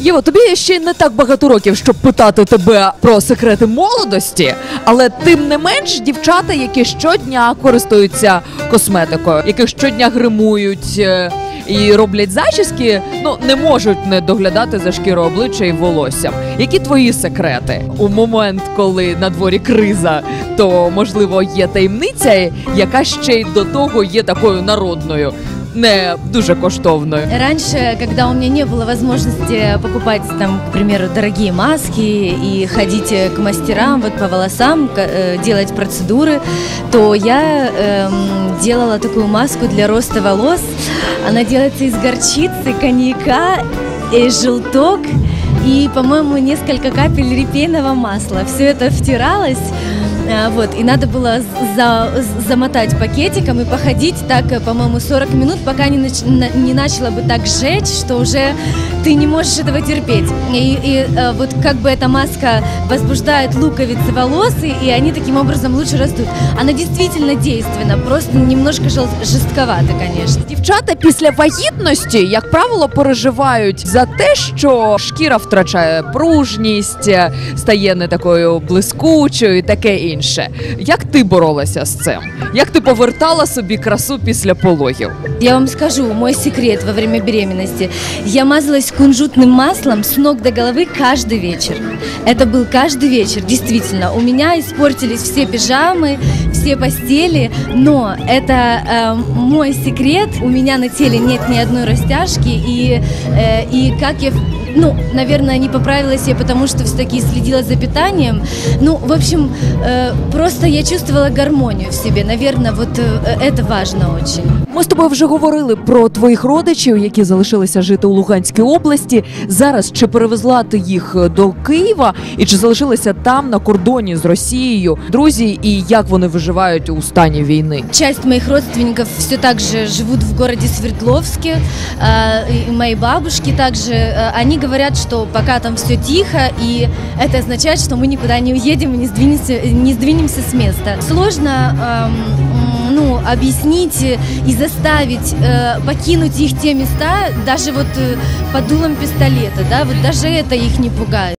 Єво, тобі ще не так багато років, щоб питати тебе про секрети молодості, але тим не менш, дівчата, які щодня користуються косметикою, яких щодня гримують е, і роблять зачіски, ну не можуть не доглядати за шкірою обличчя і волоссям. Які твої секрети у момент, коли на дворі криза, то можливо є таємниця, яка ще й до того є такою народною, не дуже коштовною. Раньше, когда у меня не было возможности покупать, там, к примеру, дорогие маски и ходить э, к мастерам вот по волосам, э, делать процедуры, то я эм, делала такую маску для роста волос. Она делается из горчицы, коньяка, и желток и, по-моему, несколько капель репейного масла. Все это втиралось. А, Вот, и надо было за- замотать пакетиком и походить так, э, по-моему, 40 минут, пока не, нач- на- не начало бы так жечь, что уже ты не можешь этого терпеть. И, и, э, вот как бы эта маска возбуждает луковицы волос, и, и они таким образом лучше растут. Она действительно действенна, просто немножко жел- жестковато, конечно. Дівчата після вагітності, як правило, переживають за те, що шкіра втрачає пружність, е, стає не такою блискучою і таке інше. Як ти боролася з цим? Як ти повертала собі красу після пологів? Я вам скажу мой секрет во время беременности. Я мазалась кунжутным маслом с ног до головы каждый вечер. Это был каждый вечер, действительно. У меня испортились все пижамы, все постели, но это э, мой секрет. У меня на теле нет ни одной растяжки, и, э, и как я ну, наверное, не поправилась я, потому что все-таки следила за питанием. Ну, в общем, э, просто я чувствовала гармонию в себе. Наверное, вот э, это важно очень. Ми з тобою вже говорили про твоїх родичів, які залишилися жити у Луганській області. Зараз чи перевезла ти їх до Києва, і чи залишилися там на кордоні з Росією друзі, і як вони виживають у стані війни? Часть моих родственников все так же живут в городе Свердловске, э, и мои бабушки также. Э, Они говорят, что пока там все тихо, и это означает, что мы никуда не уедем и не сдвинемся, не сдвинемся с места. Сложно эм, м, ну, объяснить и заставить э, покинуть их те места, даже вот э, под дулом пистолета, да, вот даже это их не пугает.